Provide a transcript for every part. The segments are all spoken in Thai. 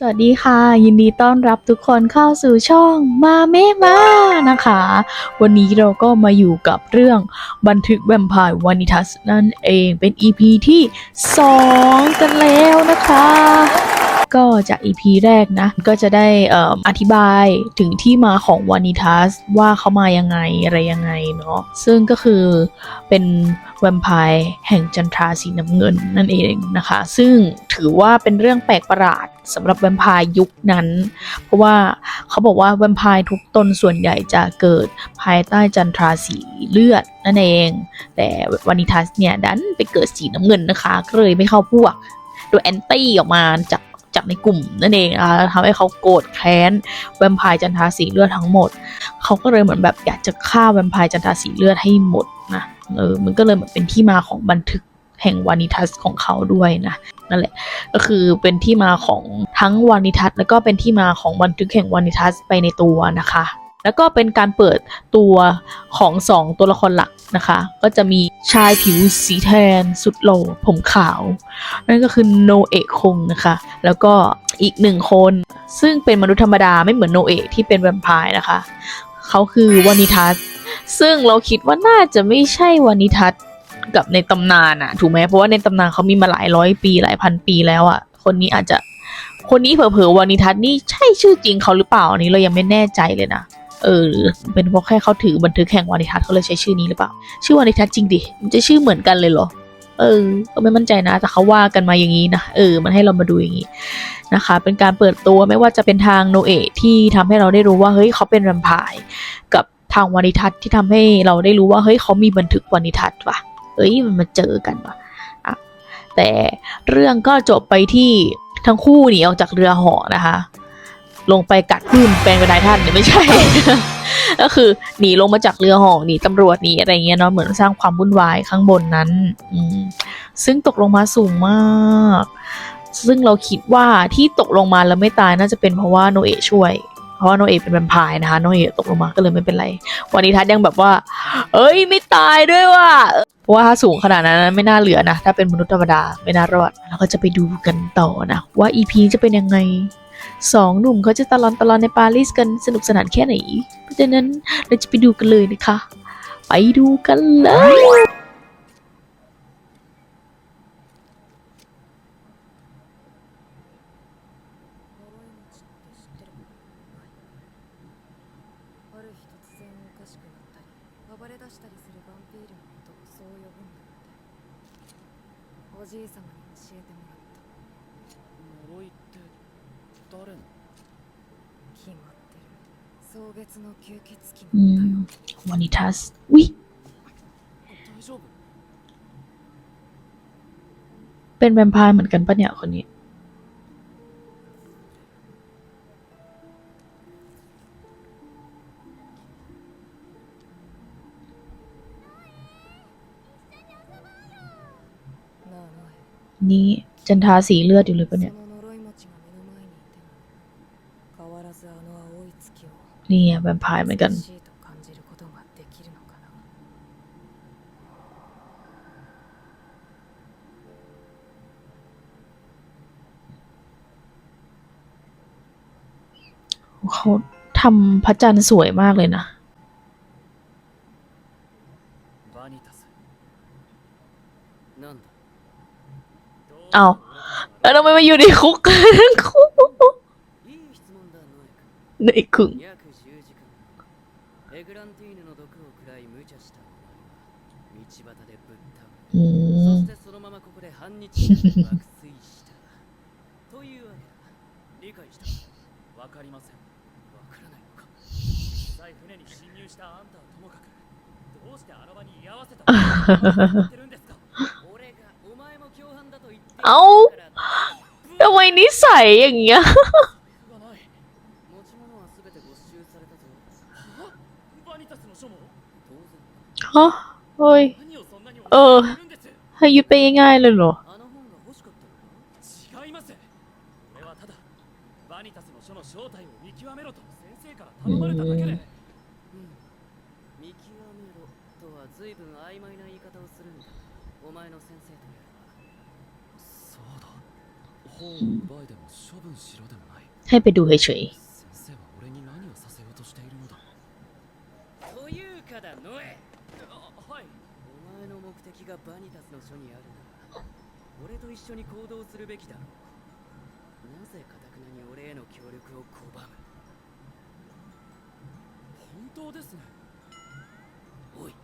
สวัสดีค่ะ ยินดีต้อนรับทุกคนเข้าสู่ช่องมาเมมานะคะ วันนี้เราก็มาอยู่กับเรื่องบันทึกแวมไพร์วานิทัสนั่นเองเป็น EP ที่ 2 กันแล้วนะคะ ก็จาก EP แรกนะ ก็จะได้อธิบายถึงที่มาของวานิทัสว่าเขามายังไงอะไรยังไงเนาะซึ่งก็คือเป็นแวมไพร์แห่งจันทราสีน้ำเงินนั่นเองนะคะ ซึ่งถือว่าเป็นเรื่องแปลกประหลาด สำหรับแวมไพร์ยุคนั้น เพราะว่าเขาบอกว่าแวมไพร์ทุกตนส่วนใหญ่จะเกิดภายใต้จันทราสีเลือดนั่นเอง แต่วานิทัสเนี่ยดันไปเกิดสีน้ำเงินนะคะ ก็เลยไม่เข้าพวก โดยแอนตี้ออกมาจากจากในกลุ่มนั่นเองนะคะทำให้เขาโกรธแค้นแวมไพร์จันทราสีเลือดทั้งหมด เขาก็เลยเหมือนแบบอยากจะฆ่าแวมไพร์จันทราสีเลือดให้หมดนะเออมันก็เลยเหมือนเป็นที่มาของบันทึก แห่งวานิทัสของเขาด้วยนะนั่นแหละก็คือเป็นที่มาของทั้งวานิทัศน์แล้วก็เป็นที่มาของบันทึกแห่งวานิทัศน์ไปในตัวนะคะ แล้วก็เป็นการเปิดตัวของสองตัวละครหลักนะคะ ก็จะมีชายผิวสีแทน สุดโหล่ผมขาว นั่นก็คือโนเอะคงนะคะ แล้วก็อีกหนึ่งคน ซึ่งเป็นมนุษย์ธรรมดาไม่เหมือนโนเอะที่เป็นแวมไพร์นะคะ เขาคือวานิทัศน์ซึ่งเราคิดว่าน่าจะไม่ใช่วานิทัศน์ กับในตำนานอะถูกไหมเพราะว่าในตำนานเขามีมาหลายร้อยปีหลายพันปีแล้วอะคนนี้อาจจะคนนี้เผลอๆวานิทัศน์นี่ใช่ชื่อจริงเขาหรือเปล่าอันนี้เรายังไม่แน่ใจเลยนะเออเป็นเพราะแค่เขาถือบันทึกแห่งวานิทัศน์เขาเลยใช้ชื่อนี้หรือเปล่า ชื่อวานิทัศน์จริงดิมันจะชื่อเหมือนกันเลยเหรอเออก็ไม่มั่นใจนะ แต่เขาว่ากันมาอย่างนี้นะ เออ มันให้เรามาดูอย่างนี้นะคะ เป็นการเปิดตัวไม่ว่าจะเป็นทางโนเอะที่ทำให้เราได้รู้ว่า เฮ้ยเขาเป็นแวมไพร์กับทางวานิทัศน์ที่ทำให้เราได้รู้ว่า เฮ้ยเขามีบันทึกวานิทัศน์ว่ะ เอ้ยมันมาเจอกันว่ะอะแต่เรื่องก็จบไปที่ทั้งคู่หนีออกจากเรือหอนะคะ ลงไปกัดพื้นเป็นกระไดท่านเนี่ยไม่ใช่ ก็คือหนีลงมาจากเรือหอหนีตำรวจหนีอะไรเงี้ยเนาะเหมือนสร้างความวุ่นวายข้างบนนั้นอืมซึ่งตกลงมาสูงมากซึ่งเราคิดว่าที่ตกลงมาแล้วไม่ตายน่าจะเป็นเพราะว่าโนเอะช่วย เพราะว่าโนเอะเป็นแวมไพร์นะคะโนเอะตกลงมาก็เลยไม่เป็นไร วันนี้ทัศยังแบบว่า เอ้ยไม่ตายด้วยว่ะ ราะว่าถ้าสูงขนาดนั้นไม่น่าเหลือนะ ถ้าเป็นมนุษย์ธรรมดาไม่น่ารอดเราก็จะไปดูกันต่อนะ ว่าอีพีจะเป็นยังไงสองหนุ่มเขาจะตะลอนตะลอนในปารีสกันสนุกสนานแค่ไหน เพราะฉะนั้นเราจะไปดูกันเลยนะคะ ไปดูกันเลย เป็นแวมพร์เหมือนกันปะเนี่ยคนนี้ นี่จันทาสีเลือดอยู่เลยปะเนี่ยนี่แวมพร์เหมือนกัน เขาทำพระจันทร์สวยมากเลยนะ เอาแล้วทำไมมาอยู่ในคุกกันคุกในคุกうん。どうしてあの場に居合わせたの言ってるんですか俺がお前も共犯だと言っている เอ้า ทำไมนิสัยอย่างเงี้ย がない持ち物は全て没収されたぞバニタスの書も当然 ฮะเฮ้ย 何をそんなにเออ るんです ให้ยึดไปง่ายๆเลยเหรอ あの本が欲しかったのか違います俺はただバニタスの書の正体を見極めろと先生から頼まれただけで エはい。お前の目的がバニタスの書にあるなら俺と一緒に行動するべきだろうなぜかたくなに俺への協力を拒む本当ですねおい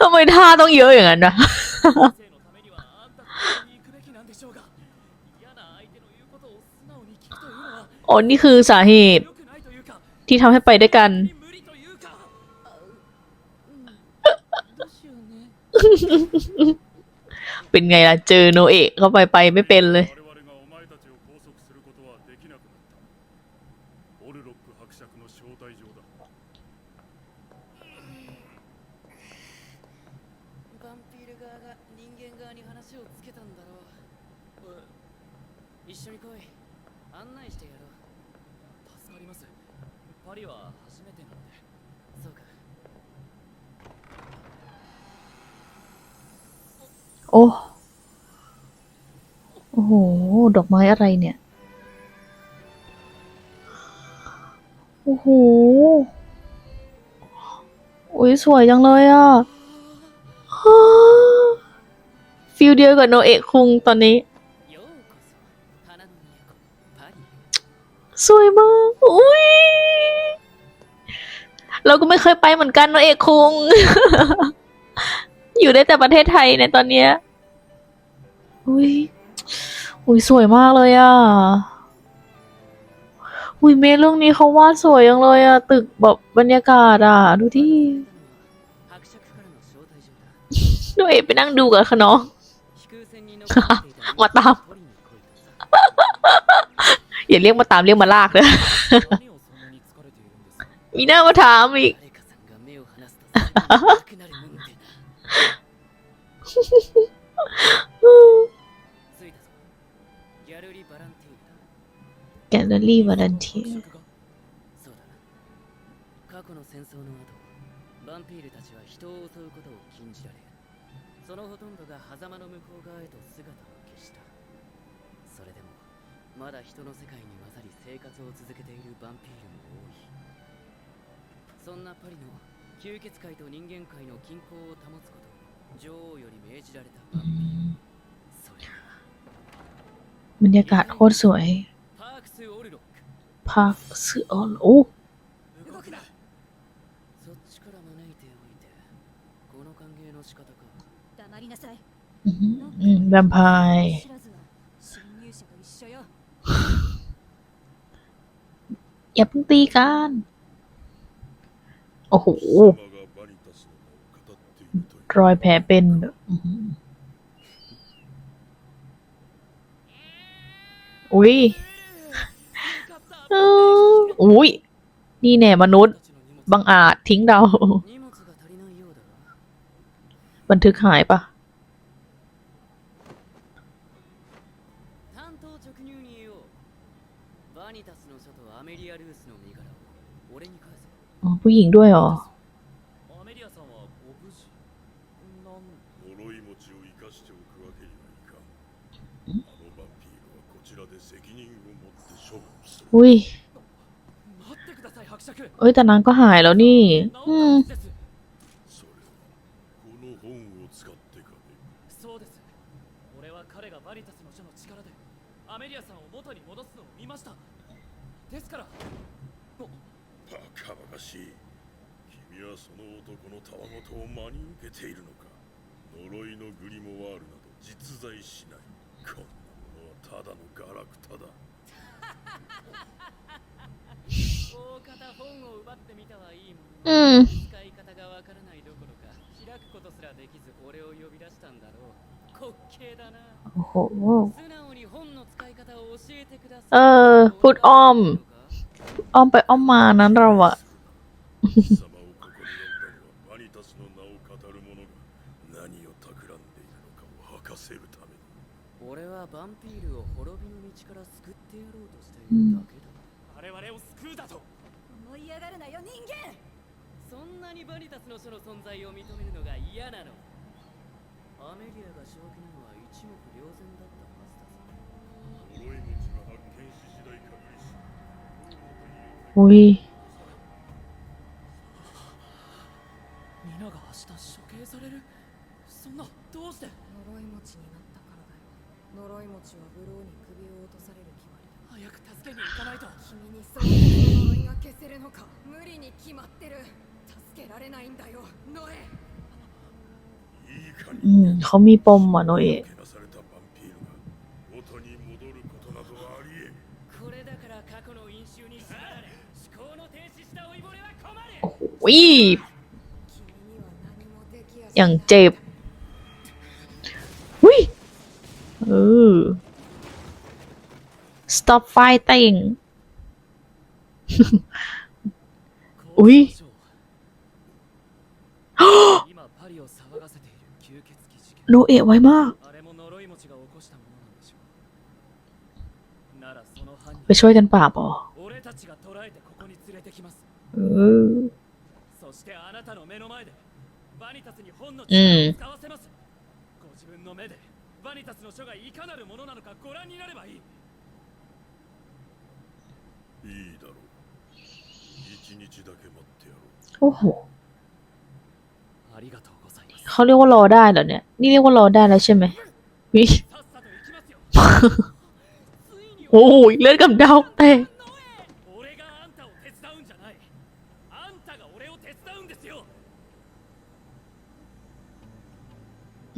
ทำไมท่าต้องเยอะอย่างนั้นนะโอ้นี่คือสาเหตุ ที่ทำให้ไปด้วยกัน เป็นไงล่ะ เจอโนเอะเข้าไปไปไม่เป็นเลย 側が人間側に話をつけたんだろう一緒に来い案内してやろう助かりますパリは初めてなんでそうか โอ้โอ้โห ดอกไม้อะไรเนี่ย โอ้โหอุ้ยสวยจังเลยอ่ะ ลเดียวกับโนเอะคุงตอนนี้สวยมากอุ้ยเราก็ไม่เคยไปเหมือนกันโนเอะคุง อยู่ได้แต่ประเทศไทยในตอนนี้อุ้ยอุ้ยสวยมากเลยอะอุ้ยเมเรื่องนี้เขาวาดสวยยังเลยอะ ตึกแบบบรรยากาศอะ ดูที่หนูเอกไปนั่งดูกับขน้อง มาตาม อย่าเรียกมาตามเรียกมาลากเลยมีหน้ามาถามอีกแกลเลอรี่วารันเที そんなパリの吸血界と人間界の均衡を保つことを女王より命じられたバンピールそれが บรรยากาศโคตรสวย パークス・オルロック ภาคสื่อออนโอ้ 動くなそっちから招いておいてこの歓迎の仕方か黙りなさい อื้อหืออืมแวมไพร์ 知らずは侵入者と一緒よ อย่าเพิ่งตีกัน โอ้โห 貴様がバニタスの名を語っているという รอยแผลเป็นแบบอื้อหืออุ้ยเอออุ้ย นี่แน่มนุษย์ บังอาจทิ้งเรา 荷物が足りないようだが บันทึกหายปะ 担当直入に言おうバニタスの書とアメリア・ルースの身柄を俺に返せ อ๋อผู้หญิงด้วยเหรอ アメリアさんはご無事なん呪い持ちを生かしておくわけにはいかんあのバンピールはこちらで責任を持って処分する อุ้ย 待ってください伯爵 เอ้ยแต่นางก็หายแล้วนี่ อืม 治ったはずですそれはこの本を使ってかねそうです俺は彼がバニタスの書の力でアメリアさんを元に戻すのを見ましたですから 君はその男のたわごとを真に受けているのか呪いのグリモワールなど実在しないこんなものはただのガラクタだ大方本を奪ってみたはいいもうののん 使い方がわからないどころか開くことすらできず俺を呼び出したんだろう滑稽だな โอ้โห 素直に本の使い方を教えてくださいเออพูดอ้อม อ้อมไปอ้อมมานั้นเราอะ うとしているだけだ、我々を救うだと思い上がるなよ人間そん。なにバニタスの書の存在を認めるのが嫌なのアメリアが正気なのは一目瞭然だったはずだぞ呪い持ちが発見し次第隔離しอุ้ย皆が明日処刑されるそん。などうして呪い持ちになったからだよ呪い持ちはブローに首を落とされる早く助けに行かないと君にそういう呪いが消せるのか無理に決まってる助けられないんだよノエいいか อื に มเขามีปมอ่ะโนเอะ けなされたバンピールが元に戻ることなどありえんこれだから過去の因習に縛られ思考の停止した老いぼれは困る อุ้ย 君には何もできやし อย่างเจ็บ อุ้ย เออ stop fighting อุ๊ย 今パリを騒がせている吸血鬼事件 โนเอะไวมาก あれも呪い持ちが起こしたものなんでしょうならその犯 ไป 人 ช่วยกันปราบอ๋อ 俺たちが捕らえてここに連れてきます เออ そしてあなたの目の前でバニタスに本のうん力を使わせます、ご自分の目でバニタスの書がいかなるものなのかご覧になればいい いいだろう一日だけ待ってやろう โอ้โห ありがとうございます เขาเรียกว่ารอได้เหรอเนี่ย นี่เรียกว่ารอได้แล้วใช่ไหมวิ さっさと行きますよついに โอ้ยเลือดกับดาวแตก 俺があんたを手伝うんじゃないあんたが俺を手伝うんですよ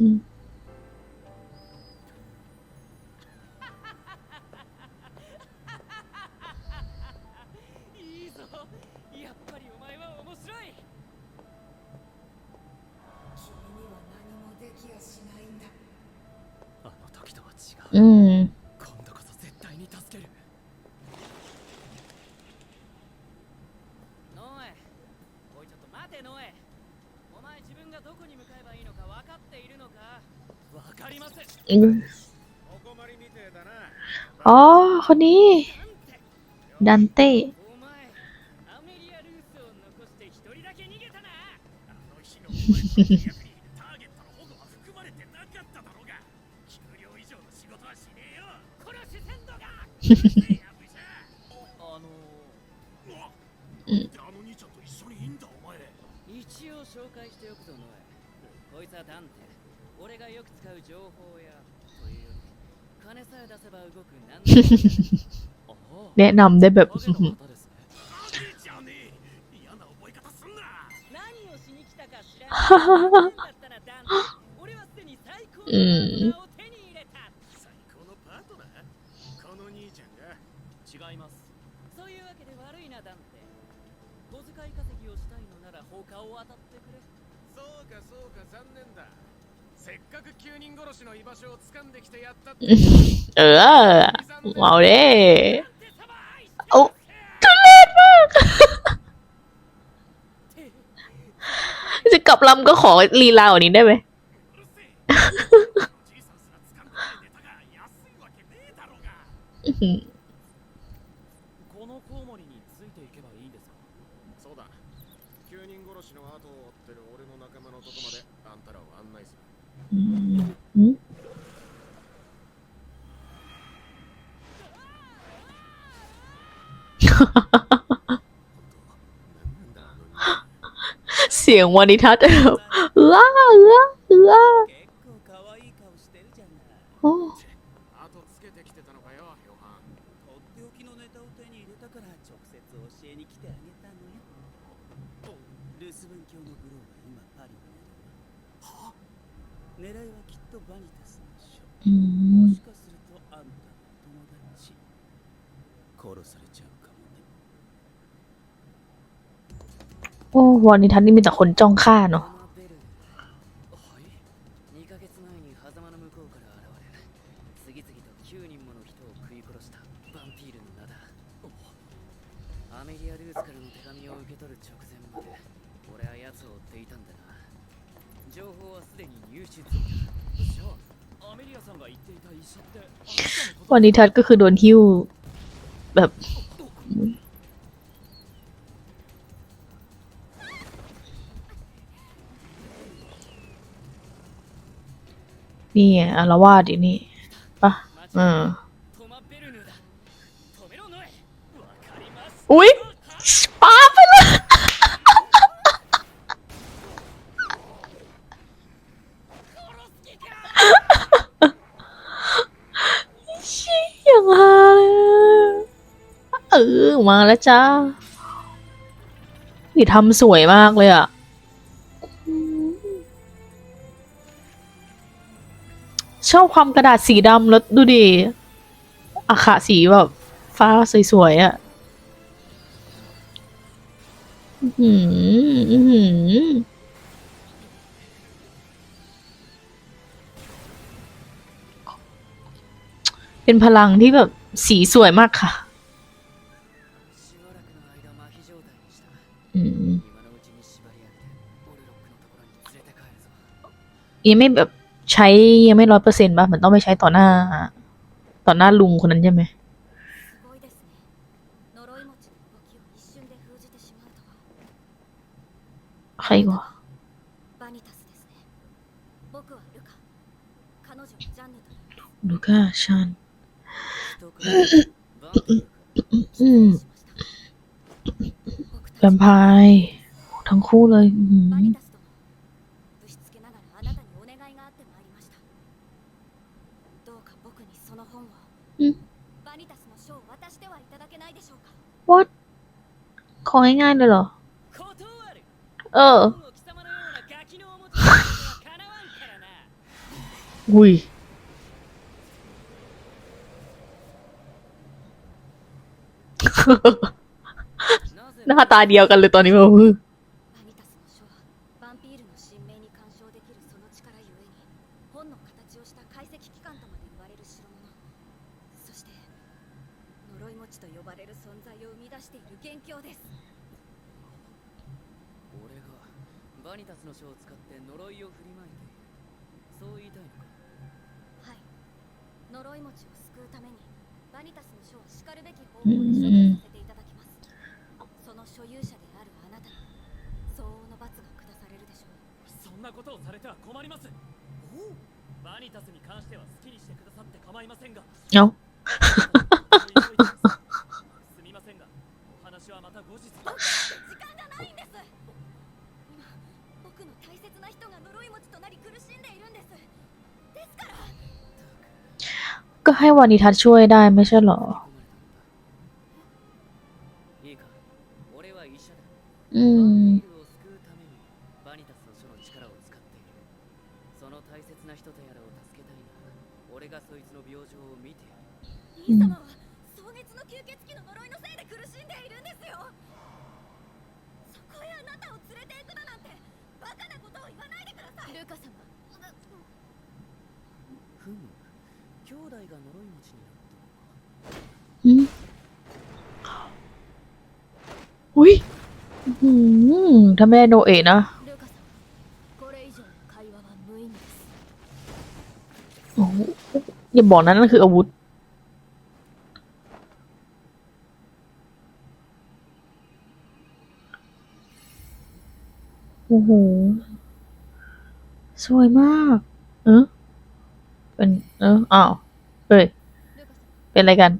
อืม อืมอ๋อ คนนี้ ดันเต้ うんあの兄ちゃんと一緒にいいんだお前一応紹介しておくぞノエこいつはダンテ俺がよく使う情報やというより金さえ出せば動く何でもああ แนะนำได้แบบ 影の方ですね影じゃねえ嫌な覚え方すん เออเอาเด้โอ้ทุเรศมาก จะกลับลำก็ขอลีลาอันนี้ได้ไหมอ を手に入れたから直接教えに来てあげたのよルスブン教のグローは今パリにいるは狙いはきっとバニタスの書もしかするとあんたの友達。殺されちゃう โอ้วานิทัศน์นี่มีแต่คนจ้องฆ่าเนาะ アナベルはい2ヶ月前に狭間の向こうから現れ次々と9人もの人を食い殺したバンピールの名だアメリア・ルースからの手紙を受け取る直前まで俺は奴を追っていたんだが情報はすでに入手済みだじゃあアメリアさんが言っていた医者ってあなたのこと วานิทัศน์ก็คือโดนหิ้ว แบบ นี่อารวาดอีนี่ปะเอออุ๊ยป้าไปเลยชิอย่างฮาเลยเออ มาแล้วจ้านี่ทำสวยมากเลยอะ ชอบความกระดาษสีดำแล้วดูดิอาขะสีแบบฟ้าสวยๆอะ่ะอืมอืมเป็นพลังที่แบบสีสวยมากค่ะ อืมยังไม่แบบ ใช้ยังไม่ร้อยเปอร์เซ็นต์ป่ะเหมือนต้องไปใช้ต่อหน้า ต่อหน้าลุงคนนั้นใช่ไหมใครวะลูก้าชันแวมไพร์ทั้งคู่เลย วัดของง่ายๆเลยเหรอ เออ อุ้ยหน้าตาเดียวกันเลยตอนนี้มา を振りまいて。そう言いたいのか？はい。呪い持ちを救うためにバニタスの書はしかるべき方法で処分させていただきます。その所有者であるあなたに相応の罰が下されるでしょう。そんなことをされては困ります。バニタスに関しては好きにしてくださって構いませんが。เให้วานิทัศน์ช่วยได้ไม่ใช่เหรอ いいか俺は医者だ อืม バンピールを救うためにバニタスの書の力を使っているその大切な人とやらを助けたいなら俺がそいつの病状を見てやる兄様は壮熱の吸血鬼の呪いのせいで苦しんでいるんですよそこへあなたを連れて行くだなんてバカなことを言わないでくださいルカ様ふむ 兄弟が呪い持ちになったのか อืมอุ้ยอื้อหือถ้าไม่ได้โนเอะนะ ルカ様これ以上の会話は無意味です โอ้โหอย่าบอกนั้นนั่นคืออาวุธ โอ้โห สวยมาก เออเป็น เออ อ้าว เ ฮ้ย เป็นอะไรกัน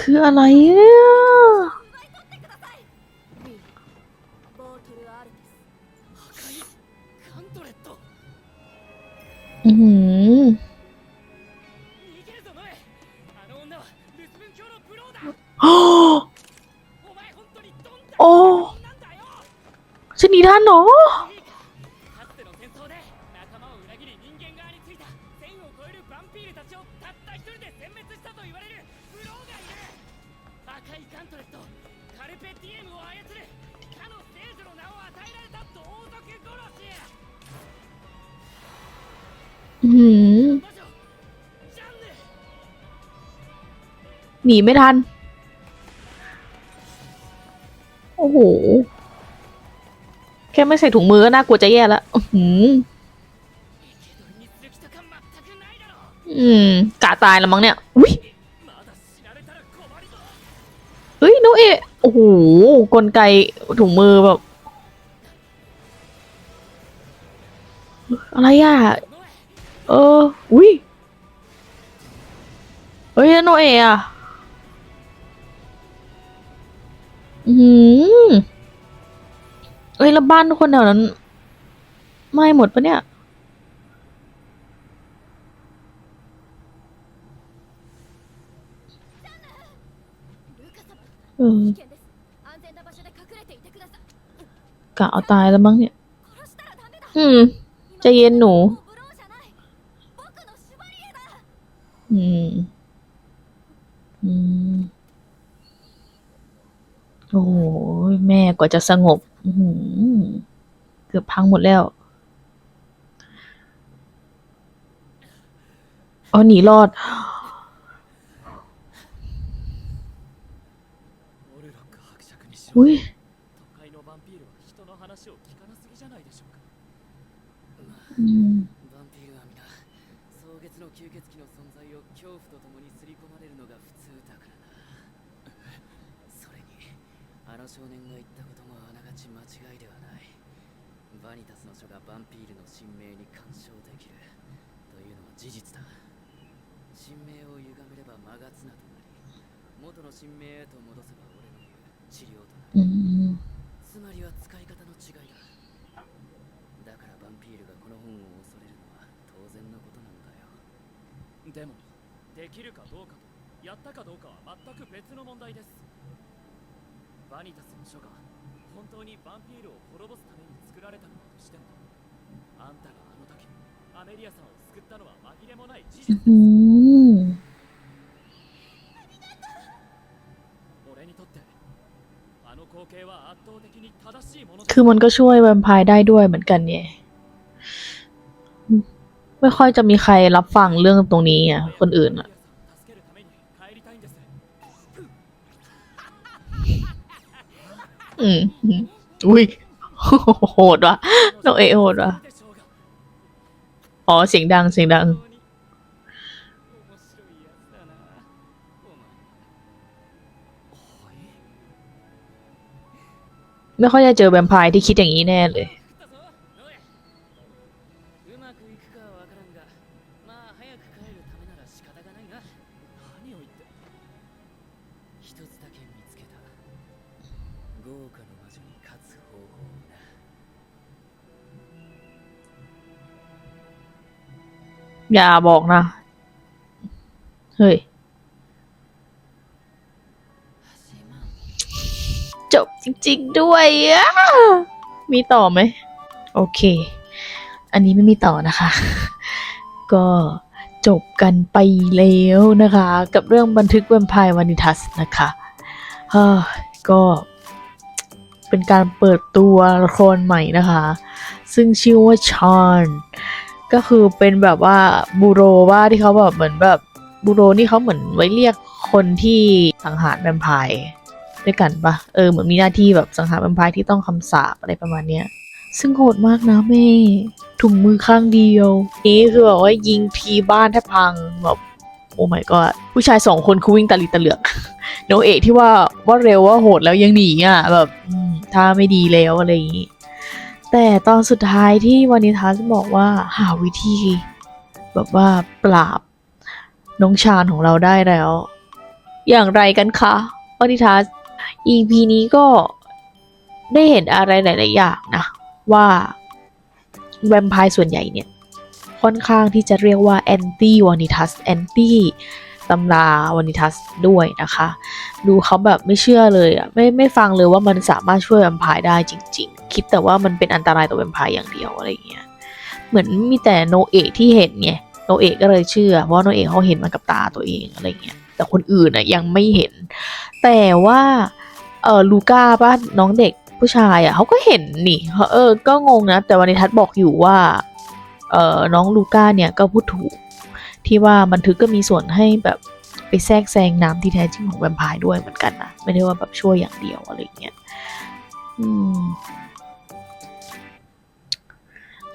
คืออะไรอ่ย หนีไม่ทัน โอ้โห แค่ไม่ใส่ถุงมือก็น่ากลัวจะแย่แล้วอืมอืมกะตายแล้วมั้งเนี่ยอุ้ยเฮ้ยน้เอโอ้โหกลไกถุงมือแบบ อะไรอะ เออ อุ้ยเฮ้ยน้เออะ อืมเอ้ยแล้วบ้านทุกคนแถวนั้นไม่หมดปะเนี่ย เออกะเอาตายแล้วมั้งเนี่ย อืมใจเย็นหนู อืม อืม โอ้ยแม่กว่าจะสงบเกือบพังหมดแล้วเอาหนีรอด อุ้ยอืม トの神明へと戻せば俺の治療となる、うん、つまりは使い方の違いだだからヴァンピールがこの本を恐れるのは当然のことなん。だよでもできるかどうかとやったかどうかは全く別の問題ですバニタスの書が本当にヴァンピールを滅ぼすために作られたのだとしてもあん。たがあの時アメリアさんを救ったのは紛れもない事実です คือมันก็ช่วยแวมไพร์ได้ด้วยเหมือนกันไงไม่ค่อยจะมีใครรับฟังเรื่องตรงนี้อะ คนอื่นอะ อืมอุ้ยโหดว่ะน้องเอโหดวะอ๋อ เสียงดัง เสียงดัง ไม่ค่อยจะเจอแวมไพร์ที่คิดอย่างนี้แน่เลย อย่าบอกนะ เฮ้ย จบจริงๆด้วยอะมีต่อไหม โอเค อันนี้ไม่มีต่อนะคะ ก็จบกันไปแล้วนะคะ กับเรื่องบันทึกแวมไพร์วานิทัสนะคะเฮ้อก็เป็นการเปิดตัวละครใหม่นะคะ ซึ่งชื่อว่าชอนก็คือเป็นแบบว่าบูโรว่าที่เขาแบบเหมือนแบบบูโรนี่เขาเหมือนไว้เรียกคนที่สังหารแวมไพร์ ด้วยกันปะเออเหมือนมีหน้าที่แบบสังหารแวมไพร์ที่ต้องคำสาปอะไรประมาณเนี้ย ซึ่งโหดมากนะแม่ถุงมือข้างเดียว นี่คือแบบว่ายิงทีบ้านแทบพังแบบโอ้ my god ผู้ชายสองคนคือวิ่งตะลิตะเหลือกโนเอะที่ว่าว่าเร็วว่าโหดแล้วยังหนีอะแบบถ้าไม่ดีแล้วอะไรอย่างงี้ แต่ตอนสุดท้ายที่วานิทัสบอกว่าหาวิธี แบบว่าปราบน้องชานของเราได้แล้ว อย่างไรกันคะวานิทัส EP นี้ก็ได้เห็นอะไรหลาย ๆ อย่างนะ ว่าแวมไพร์ส่วนใหญ่เนี่ย ค่อนข้างที่จะเรียกว่าแอนตี้วานิทัสแอนตี้ตำราวานิทัสด้วยนะคะ ดูเขาแบบไม่เชื่อเลยอะไม่ไม่ฟังเลยว่ามันสามารถช่วยแวมไพร์ได้จริง ๆ คิดแต่ว่ามันเป็นอันตรายต่อแวมไพร์อย่างเดียวอะไรเงี้ยเหมือนมีแต่โนเอะที่เห็นไงโนเอะก็เลยเชื่อ เพราะโนเอะเขาเห็นมากับตาตัวเองอะไรเงี้ย แต่คนอื่นอะยังไม่เห็น แต่ว่าเออลูก้าป้าน้องเด็กผู้ชายอะเขาก็เห็นนี่เออ ก็งงนะ แต่วันนี้ทัศบอกอยู่ว่าเออน้องลูก้าเนี่ยก็พูดถูก ที่ว่าบันทึกก็มีส่วนให้แบบไปแทรกแซงน้ำที่แท้จริงของแวมไพร์ด้วยเหมือนกันนะ ไม่ได้ว่าแบบช่วยอย่างเดียวอะไรเงี้ย อืม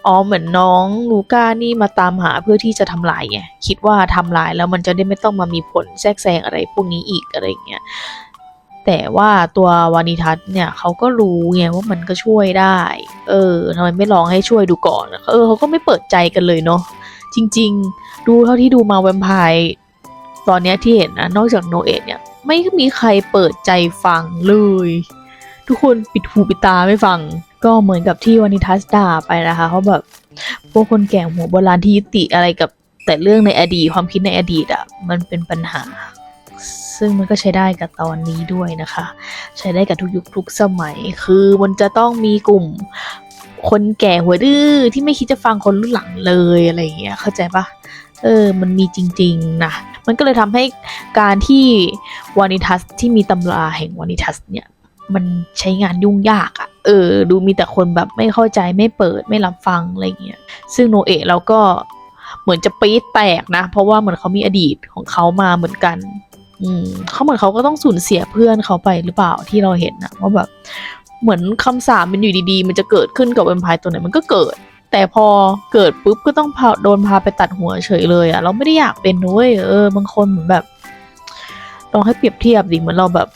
อ๋อเหมือนน้องลูก้านี่มาตามหาเพื่อที่จะทำลายไงคิดว่าทำลายแล้วมันจะได้ไม่ต้องมามีผลแทรกแซงอะไรพวกนี้อีกอะไรเงี้ยแต่ว่าตัววานิทัศน์เนี่ยเขาก็รู้ไงว่ามันก็ช่วยได้ เออทำไมไม่ลองให้ช่วยดูก่อนเออเขาก็ไม่เปิดใจกันเลยเนาะจริง ๆ ดูเท่าที่ดูมาแวมไพร์ตอนนี้ที่เห็นนะนอกจากโนเอะเนี่ย ไม่มีใครเปิดใจฟังเลย ทุกคนปิดหูปิดตาไม่ฟัง ก็เหมือนกับที่วานิทัสด่าไปนะคะเขาแบบพวกคนแก่หัวโบราณที่ยึดติอะไรกับแต่เรื่องในอดีตความคิดในอดีตอะ่ะมันเป็นปัญหา ซึ่งมันก็ใช้ได้กับตอนนี้ด้วยนะคะ ใช้ได้กับทุกยุคทุกสมัย คือมันจะต้องมีกลุ่มคนแก่หัวดื้อที่ไม่คิดจะฟังคนรุ่นหลังเลยอะไรอย่างเงี้ยเข้าใจปะเออ มันมีจริง ๆ นะ มันก็เลยทำให้การที่วานิทัสที่มีตำราแห่งวานิทัสเนี่ย มันใช้งานยุ่งยากอะ่ะ เออ ดูมีแต่คนแบบไม่เข้าใจไม่เปิดไม่รับฟังอะไรเงี้ย ซึ่งโนเอะเราก็เหมือนจะปี๊ดแตกนะ เพราะว่าเหมือนเขามีอดีตของเขามาเหมือนกันอืมเขาเหมือนเขาก็ต้องสูญเสียเพื่อนเขาไปหรือเปล่าที่เราเห็นนะว่าแบบเหมือนคำสาปมันอยู่ดีๆ มันจะเกิดขึ้นกับแวมไพร์ตัวไหนมันก็เกิด แต่พอเกิดปุ๊บก็ต้องพาโดนพาไปตัดหัวเฉยเลยอะเราไม่ได้อยากเป็นด้วยเออบางคนเหมือนแบบลองให้เปรียบเทียบดิเหมือนเราแบบ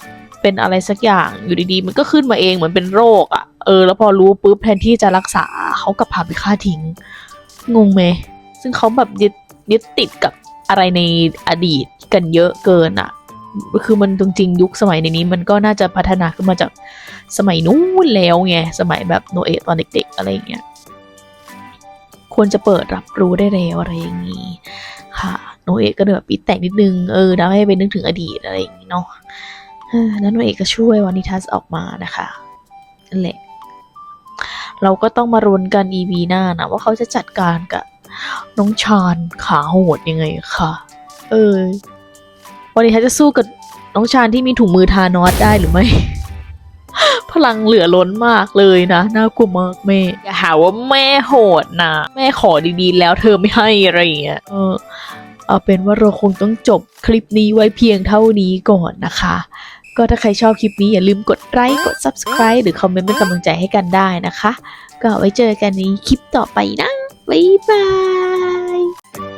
เป็นอะไรสักอย่างอยู่ดีๆ มันก็ขึ้นมาเองเหมือนเป็นโรคอะเออ แล้วพอรู้ปุ๊บแทนที่จะรักษาเขากับพาไปฆ่าทิ้ง งงไหมซึ่งเขาแบบยึดยึดติดกับอะไรในอดีตกันเยอะเกินอะคือมันจริงๆยุคสมัยในนี้ มันก็น่าจะพัฒนาขึ้นมาจากสมัยนู้นแล้วไงสมัยแบบโนเอะตอนเด็ก ๆ อะไรอย่างเงี้ยควรจะเปิดรับรู้ได้แล้วอะไรอย่างนี้ค่ะโนเอะก็เลยแบบปิดแตกนิดนึงเออทำให้ไปนึกถึงอดีตอะไรอย่างนี้เนาะ แล้วโนเอะก็ช่วยวานิทัสออกมานะคะนั่นแหละเราก็ต้องมารุนกัน EP หน้านะ ว่าเขาจะจัดการกับน้องชานขาโหดยังไงค่ะ เออ วันนี้ทัสจะสู้กับน้องชานที่มีถุงมือทานอสได้หรือไม่ พลังเหลือล้นมากเลยนะ น่ากลัวมากแม่ อย่าหาว่าแม่โหดนะ แม่ขอดีๆ แล้วเธอไม่ให้อะไรอย่างเงี้ยเออ เอาเป็นว่าเราคงต้องจบคลิปนี้ไว้เพียงเท่านี้ก่อนนะคะ ก็ถ้าใครชอบคลิปนี้อย่าลืมกดไลค์กด subscribe หรือคอมเมนต์เป็นกำลังใจให้กันได้นะคะ ก็ไว้เจอกันในคลิปต่อไปนะ บ๊ายบาย